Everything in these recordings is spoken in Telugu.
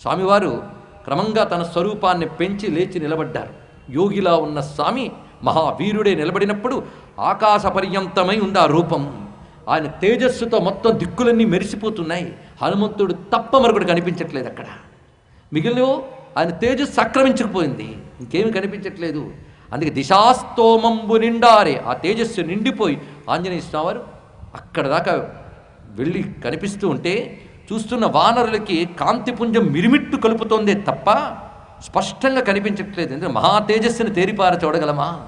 స్వామివారు క్రమంగా తన స్వరూపాన్ని పెంచి లేచి నిలబడ్డారు. యోగిలా ఉన్న స్వామి మహావీరుడే నిలబడినప్పుడు ఆకాశ పర్యంతమై ఉంది ఆ రూపం. ఆయన తేజస్సుతో మొత్తం దిక్కులన్నీ మెరిసిపోతున్నాయి. హనుమంతుడు తప్ప మరొకటి కనిపించట్లేదు అక్కడ. మిగిలిన ఆయన తేజస్సు ఆక్రమించకపోయింది. ఇంకేమి కనిపించట్లేదు. అందుకే దిశాస్తోమంబు నిండారే. ఆ తేజస్సు నిండిపోయి ఆంజనేయ స్వామి వారు అక్కడ దాకా వెళ్ళి కనిపిస్తూ ఉంటే చూస్తున్న వానరులకి కాంతిపుంజం మిరిమిట్టు కలుపుతోందే తప్ప స్పష్టంగా కనిపించట్లేదు. ఎందుకంటే మహా తేజస్సుని తేరిపార చూడగలమా?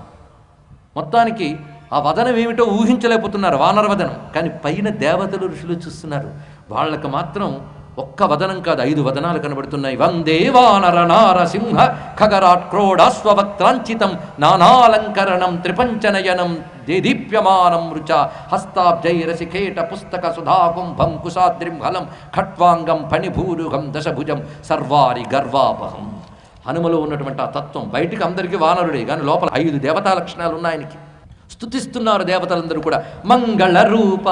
మొత్తానికి ఆ వదనం ఏమిటో ఊహించలేకపోతున్నారు వానర వదనం. కానీ పైన దేవతలు ఋషులు చూస్తున్నారు. వాళ్ళకు మాత్రం ఒక్క వదనం కాదు ఐదు వదనాలు కనబడుతున్నాయి. వందే వానర నారసింహ ఖగరాట్ క్రోడాస్వక్త్రాంచితం నానాలంకరణం త్రిపంచనయనం దేదీప్యమానం రుచ హస్తాబ్జైరసికేట పుస్తక సుధాకుంభం కుశాద్రిం హలం ఖట్వాంగం ఫణిభూరుగం దశభుజం సర్వారి గర్వాపహం. హనుమలో ఉన్నటువంటి ఆ తత్వం బయటికి అందరికీ వానరుడే కానీ లోపల ఐదు దేవతా లక్షణాలు ఉన్నాయి ఆయనకి. స్తుతిస్తున్నారు దేవతలందరూ కూడా. మంగళ రూప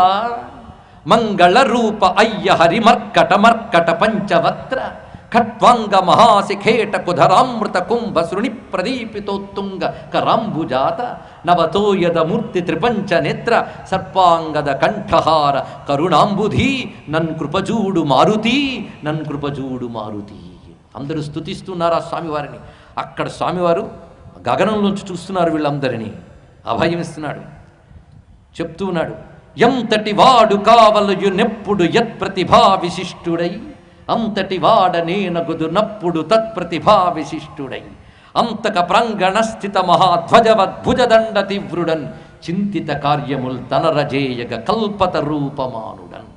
మంగళ రూప అయ్య హరి మర్కట మర్కట పంచవక్త్ర ఖట్వాంగ మహాశిఖేట కుధరామృత కుంభ శృణి ప్రదీపితోత్తుంగ కరాంబుజాత నవతోయద మూర్తి త్రిపంచ నేత్ర సర్పాంగద కంఠహార కరుణాంబుధి నన్ కృపజూడు మారుతి నన్ కృపజూడు మారుతి. అందరూ స్తుతిస్తున్నారు ఆ స్వామివారిని? అక్కడ స్వామివారు గగనంలోంచి చూస్తున్నారు వీళ్ళందరినీ. అభయం ఇస్తున్నాడు. చెప్తూ ఉన్నాడు. ఎంతటి వాడు కావలయునెప్పుడు యత్ యత్ప్రతిభా విశిష్టుడై? అంతటి వాడ నేనగుదు నప్పుడు తత్ప్రతిభా విశిష్టుడై. అంతక ప్రాంగణ స్థిత మహాధ్వజవద్భుజదండ తీవ్రుడన్ చింతిత కార్యముల్ తనరజేయగ కల్పత రూపమానుడన్.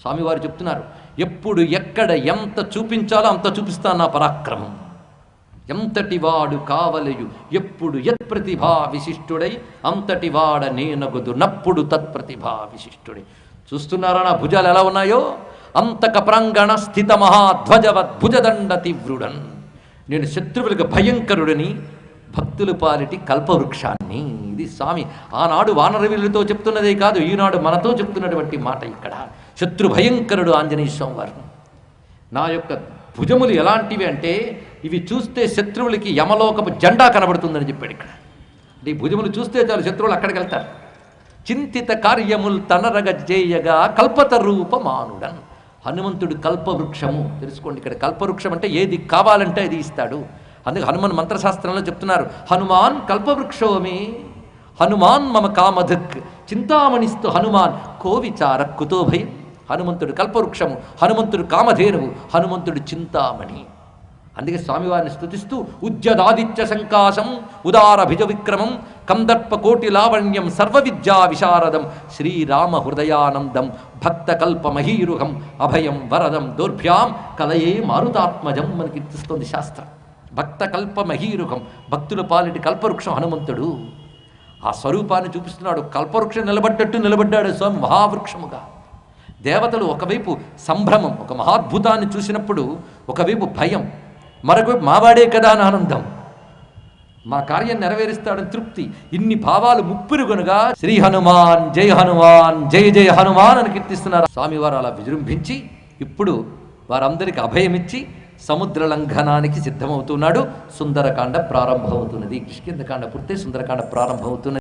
స్వామివారు చెప్తున్నారు ఎప్పుడు ఎక్కడ ఎంత చూపించాలో అంత చూపిస్తాను నా పరాక్రమం. ఎంతటి వాడు కావలయు ఎప్పుడు యత్ప్రతిభా విశిష్టుడై అంతటి వాడ నేనగుదు నప్పుడు తత్ప్రతిభా విశిష్టుడై. చూస్తున్నారా నా భుజాలు ఎలా ఉన్నాయో? అంతక ప్రాంగణ స్థిత మహాధ్వజవద్భుజదండ తీవ్రుడన్. నేను శత్రువులకు భయంకరుడని భక్తులు పాలిటి కల్పవృక్షాన్ని. ఇది స్వామి ఆనాడు వానరవీరులతో చెప్తున్నదే కాదు ఈనాడు మనతో చెప్తున్నటువంటి మాట ఇక్కడ. శత్రు భయంకరుడు ఆంజనేయ స్వామి వారు. నా యొక్క భుజములు ఎలాంటివి అంటే ఇవి చూస్తే శత్రువులకి యమలోకపు జెండా కనబడుతుందని చెప్పాడు ఇక్కడ. అంటే ఈ భుజములు చూస్తే చాలు శత్రువులు అక్కడికి వెళ్తారు. చింతిత కార్యముల్ తనరగజేయగా కల్పత రూపమానుడన్. హనుమంతుడు కల్పవృక్షము. తెలుసుకోండి ఇక్కడ కల్పవృక్షం అంటే ఏది కావాలంటే అది ఇస్తాడు. అందుకే హనుమాన్ మంత్రశాస్త్రంలో చెప్తున్నారు హనుమాన్ కల్పవృక్షోమి హనుమాన్ మమ కామధక్ చింతామణిస్తు హనుమాన్ కోవిచార కుతోభయం హనుమంతుడు కల్పవృక్షము హనుమంతుడు కామధేనువు హనుమంతుడు చింతామణి. అందుకే స్వామివారిని స్థుతిస్తూ ఉద్యదాదిత్య సంకాశం ఉదార భిజ విక్రమం కందర్ప కోటి లావణ్యం సర్వ విద్యా విశారదం శ్రీరామ హృదయానందం భక్త కల్ప మహీరుహం అభయం వరదం దోర్భ్యాం కలయే మారుతాత్మజం మనకి కీర్తిస్తోంది శాస్త్రం. భక్త కల్ప మహీరుహం భక్తుల పాలిటి కల్పవృక్షం హనుమంతుడు. ఆ స్వరూపాన్ని చూపిస్తున్నాడు. కల్పవృక్షం నిలబడ్డట్టు నిలబడ్డాడు స్వామి మహావృక్షముగా. దేవతలు ఒకవైపు సంభ్రమం ఒక మహాద్భుతాన్ని చూసినప్పుడు ఒకవైపు భయం మరొకవైపు మావాడే కదా అని ఆనందం. మా కార్యం నెరవేరుస్తాడని తృప్తి. ఇన్ని భావాలు ముప్పిరుగనుగా శ్రీ హనుమాన్ జై హనుమాన్ జై జై హనుమాన్ అని కీర్తిస్తున్నారు. స్వామివారు అలా విజృంభించి ఇప్పుడు వారందరికి అభయమిచ్చి సముద్ర లంఘనానికి సిద్ధమవుతున్నాడు. సుందరకాండ ప్రారంభమవుతున్నది. కిష్కిందకాండ పూర్తి సుందరకాండ ప్రారంభమవుతున్నది.